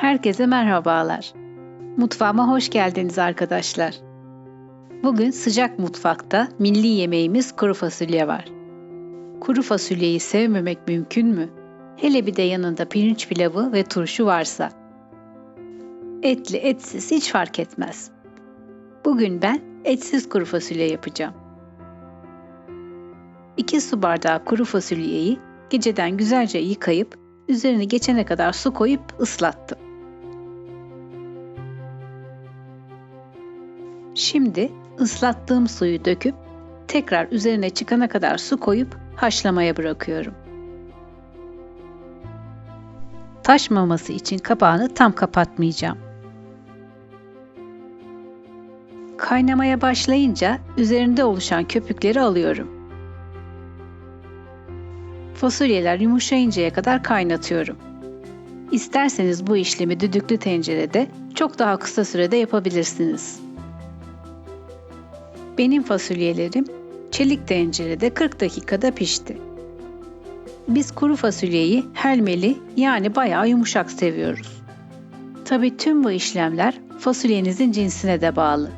Herkese merhabalar. Mutfağıma hoş geldiniz arkadaşlar. Bugün sıcak mutfakta milli yemeğimiz kuru fasulye var. Kuru fasulyeyi sevmemek mümkün mü? Hele bir de yanında pirinç pilavı ve turşu varsa. Etli etsiz hiç fark etmez. Bugün ben etsiz kuru fasulye yapacağım. 2 su bardağı kuru fasulyeyi geceden güzelce yıkayıp üzerine geçene kadar su koyup ıslattım. Şimdi ıslattığım suyu döküp tekrar üzerine çıkana kadar su koyup haşlamaya bırakıyorum. Taşmaması için kapağını tam kapatmayacağım. Kaynamaya başlayınca üzerinde oluşan köpükleri alıyorum. Fasulyeler yumuşayıncaya kadar kaynatıyorum. İsterseniz bu işlemi düdüklü tencerede çok daha kısa sürede yapabilirsiniz. Benim fasulyelerim çelik tencerede 40 dakikada pişti. Biz kuru fasulyeyi helmeli yani bayağı yumuşak seviyoruz. Tabi tüm bu işlemler fasulyenizin cinsine de bağlı.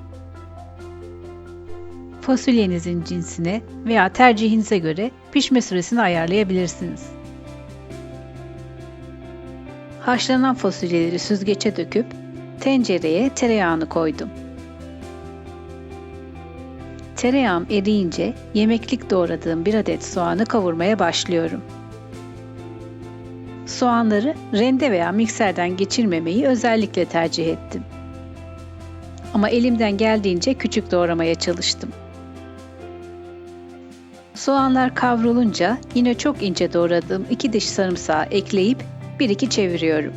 Fasulyenizin cinsine veya tercihinize göre pişme süresini ayarlayabilirsiniz. Haşlanan fasulyeleri süzgece döküp tencereye tereyağını koydum. Tereyağım eriyince yemeklik doğradığım bir adet soğanı kavurmaya başlıyorum. Soğanları rende veya mikserden geçirmemeyi özellikle tercih ettim. Ama elimden geldiğince küçük doğramaya çalıştım. Soğanlar kavrulunca yine çok ince doğradığım iki diş sarımsağı ekleyip bir iki çeviriyorum.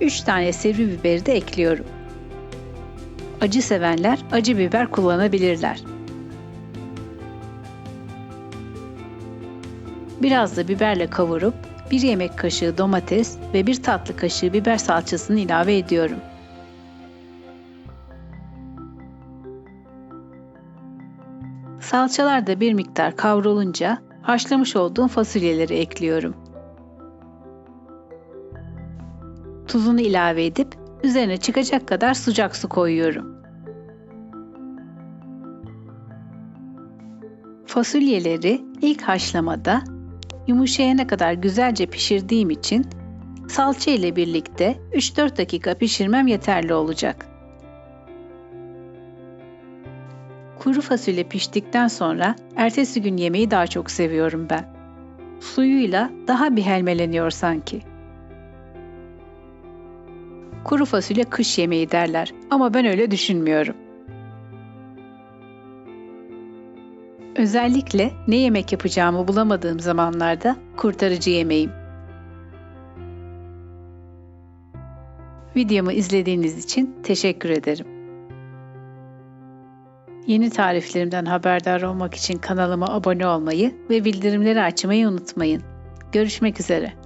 Üç tane sivri biberi de ekliyorum. Acı sevenler acı biber kullanabilirler. Biraz da biberle kavurup bir yemek kaşığı domates ve bir tatlı kaşığı biber salçasını ilave ediyorum. Salçalar da bir miktar kavrulunca haşlamış olduğum fasulyeleri ekliyorum. Tuzunu ilave edip üzerine çıkacak kadar sıcak su koyuyorum. Fasulyeleri ilk haşlamada yumuşayana kadar güzelce pişirdiğim için salça ile birlikte 3-4 dakika pişirmem yeterli olacak. Kuru fasulye piştikten sonra ertesi gün yemeği daha çok seviyorum ben. Suyuyla daha bir helmeleniyor sanki. Kuru fasulye kış yemeği derler ama ben öyle düşünmüyorum. Özellikle ne yemek yapacağımı bulamadığım zamanlarda kurtarıcı yemeğim. Videomu izlediğiniz için teşekkür ederim. Yeni tariflerimden haberdar olmak için kanalıma abone olmayı ve bildirimleri açmayı unutmayın. Görüşmek üzere.